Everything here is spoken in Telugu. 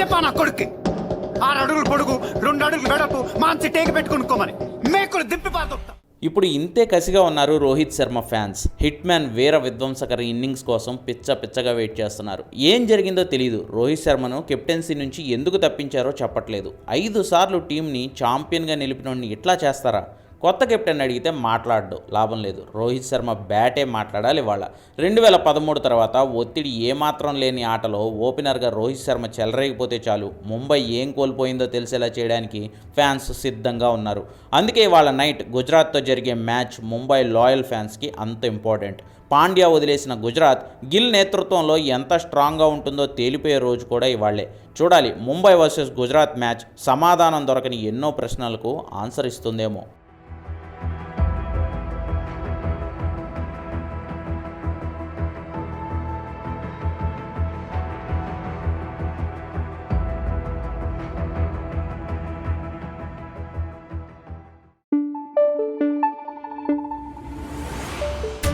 చెప్పా నా కొడుక్కి. ఆరు అడుగులు పొడుగు రెండు అడుగులు వెడపు మాంచి టేకి పెట్టుకునుకోమని మేకులు దిప్పి పాతుంటా ఇప్పుడు ఇంతే కసిగా ఉన్నారు Rohit Sharma fans. Hit man వీర విధ్వంసకర ఇన్నింగ్స్ కోసం పిచ్చ పిచ్చగా వెయిట్ చేస్తున్నారు. ఏం జరిగిందో తెలియదు రోహిత్ శర్మను కెప్టెన్సీ నుంచి ఎందుకు తప్పించారో చెప్పట్లేదు. ఐదు సార్లు టీంని ఛాంపియన్గా నిలిపినోడిని ఇట్లా చేస్తారా? కొత్త కెప్టెన్ అడిగితే మాట్లాడడు. లాభం లేదు. రోహిత్ శర్మ బ్యాటే మాట్లాడాలి ఇవాళ. రెండు వేల పదమూడు తర్వాత ఒత్తిడి ఏమాత్రం లేని ఆటలో ఓపెనర్గా రోహిత్ శర్మ చెలరేగిపోతే చాలు. ముంబై ఏం కోల్పోయిందో తెలిసేలా చేయడానికి ఫ్యాన్స్ సిద్ధంగా ఉన్నారు. అందుకే ఇవాళ నైట్ గుజరాత్తో జరిగే మ్యాచ్ ముంబై లాయల్ ఫ్యాన్స్కి అంత ఇంపార్టెంట్. పాండ్యా వదిలేసిన గుజరాత్ గిల్ నేతృత్వంలో ఎంత స్ట్రాంగ్గా ఉంటుందో తేలిపోయే రోజు కూడా ఇవాళ్ళే చూడాలి ముంబై వర్సెస్ గుజరాత్ మ్యాచ్ సమాధానం దొరకని ఎన్నో ప్రశ్నలకు ఆన్సర్ ఇస్తుందేమో.